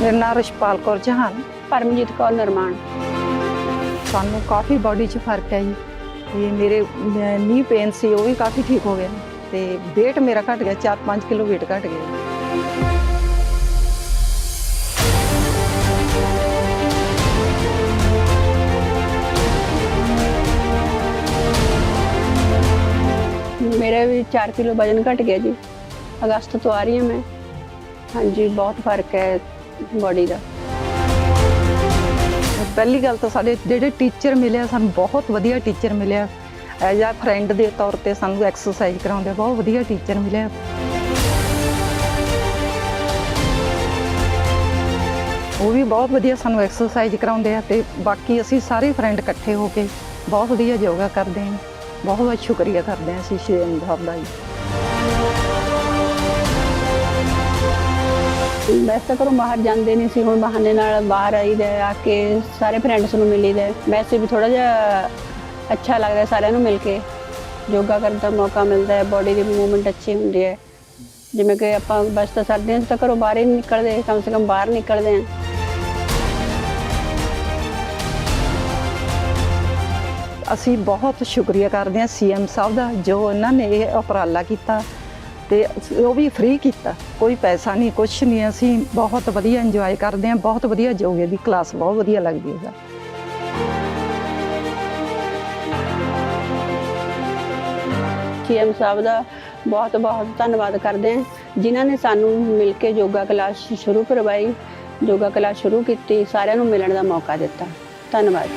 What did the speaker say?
ਮੇਰਾ ਨਾਮ ਰਸ਼ਪਾਲ ਕੌਰ ਜਹਾਨ ਪਰਮਜੀਤ ਕੌਰ ਨਿਰਮਾਣ ਸਾਨੂੰ ਕਾਫੀ ਬਾਡੀ 'ਚ ਫਰਕ ਹੈ ਜੀ ਤੇ ਮੇਰੇ ਨੀ ਪੇਨ ਸੀ ਉਹ ਵੀ ਕਾਫੀ ਠੀਕ ਹੋ ਗਿਆ ਤੇ weight ਮੇਰਾ ਘਟ ਗਿਆ 4-5 ਕਿਲੋ weight ਘਟ ਗਿਆ ਮੇਰਾ ਵੀ 4 ਕਿਲੋ ਵਜਨ ਘਟ ਗਿਆ ਜੀ ਅਗਸਤ ਤੋਂ ਆ ਰਹੀ ਹਾਂ ਮੈਂ ਹਾਂਜੀ ਬਹੁਤ ਫਰਕ ਹੈ ਬੋਡੀ ਦਾ। ਪਹਿਲੀ ਗੱਲ ਤਾਂ ਸਾਡੇ ਜਿਹੜੇ ਟੀਚਰ ਮਿਲਿਆ ਸਾਨੂੰ ਬਹੁਤ ਵਧੀਆ ਟੀਚਰ ਮਿਲਿਆ ਐਜ਼ ਆ ਫਰੈਂਡ ਦੇ ਤੌਰ ਤੇ ਸਾਨੂੰ ਐਕਸਰਸਾਈਜ਼ ਕਰਾਉਂਦੇ ਬਹੁਤ ਵਧੀਆ ਟੀਚਰ ਮਿਲਿਆ ਉਹ ਵੀ ਬਹੁਤ ਵਧੀਆ ਸਾਨੂੰ ਐਕਸਰਸਾਈਜ਼ ਕਰਾਉਂਦੇ ਆ ਤੇ ਬਾਕੀ ਅਸੀਂ ਸਾਰੇ ਫਰੈਂਡ ਇਕੱਠੇ ਹੋ ਕੇ ਬਹੁਤ ਵਧੀਆ ਯੋਗਾ ਕਰਦੇ ਹਾਂ ਬਹੁਤ ਬਹੁਤ ਸ਼ੁਕਰੀਆ ਕਰਦੇ ਹਾਂ ਅਸੀਂ ਸ਼੍ਰੀ ਸਾਹਿਬ ਦਾ ਜੀ। ਵੈਸੇ ਤਾਂ ਘਰੋਂ ਬਾਹਰ ਜਾਂਦੇ ਨਹੀਂ ਸੀ ਹੁਣ ਬਹਾਨੇ ਨਾਲ ਬਾਹਰ ਆਈਦਾ ਹੈ, ਆ ਕੇ ਸਾਰੇ ਫਰੈਂਡਸ ਨੂੰ ਮਿਲੀਦਾ। ਹੈ। ਵੈਸੇ ਵੀ ਥੋੜਾ ਜਿਹਾ ਅੱਛਾ ਲੱਗਦਾ ਹੈ ਸਾਰਿਆਂ ਨੂੰ ਮਿਲ ਕੇ। ਯੋਗਾ ਕਰਨ ਦਾ ਮੌਕਾ ਮਿਲਦਾ ਹੈ ਬਾਡੀ ਦੀ ਮੂਵਮੈਂਟ ਅੱਛੀ ਹੁੰਦੀ ਹੈ। ਜਿਵੇਂ ਕਿ ਆਪਾਂ ਬਸ ਤਾਂ ਸਰਦੀਆਂ 'ਚ ਤਾਂ ਘਰੋਂ ਬਾਹਰ ਹੀ ਨਹੀਂ ਨਿਕਲਦੇ ਕਮ ਸੇ ਕਮ ਬਾਹਰ ਨਿਕਲਦੇ ਹਾਂ। ਅਸੀਂ ਬਹੁਤ ਸ਼ੁਕਰੀਆ ਕਰਦੇ ਹਾਂ ਸੀਐਮ ਸਾਹਿਬ ਦਾ ਜੋ ਇਹਨਾਂ ਨੇ ਇਹ ਉਪਰਾਲਾ ਕੀਤਾ। ਤੇ ਉਹ ਵੀ ਫ੍ਰੀ ਕੀਤਾ। ਕੋਈ ਪੈਸਾ ਨਹੀਂ, ਕੁਛ ਨਹੀਂ, ਅਸੀਂ ਬਹੁਤ ਵਧੀਆ ਇੰਜੋਏ ਕਰਦੇ ਹਾਂ, ਬਹੁਤ ਵਧੀਆ ਯੋਗੇ ਦੀ ਕਲਾਸ ਬਹੁਤ ਵਧੀਆ ਲੱਗਦੀ ਹੈ। ਸੀਐਮ ਸਾਹਿਬ ਦਾ ਬਹੁਤ ਬਹੁਤ ਧੰਨਵਾਦ ਕਰਦੇ ਹਾਂ। ਜਿਨ੍ਹਾਂ ਨੇ ਸਾਨੂੰ ਮਿਲ ਕੇ ਯੋਗਾ ਕਲਾਸ ਸ਼ੁਰੂ ਕਰਵਾਈ, ਯੋਗਾ ਕਲਾਸ ਸ਼ੁਰੂ ਕੀਤੀ, ਸਾਰਿਆਂ ਨੂੰ ਮਿਲਣ ਦਾ ਮੌਕਾ ਦਿੱਤਾ। ਧੰਨਵਾਦ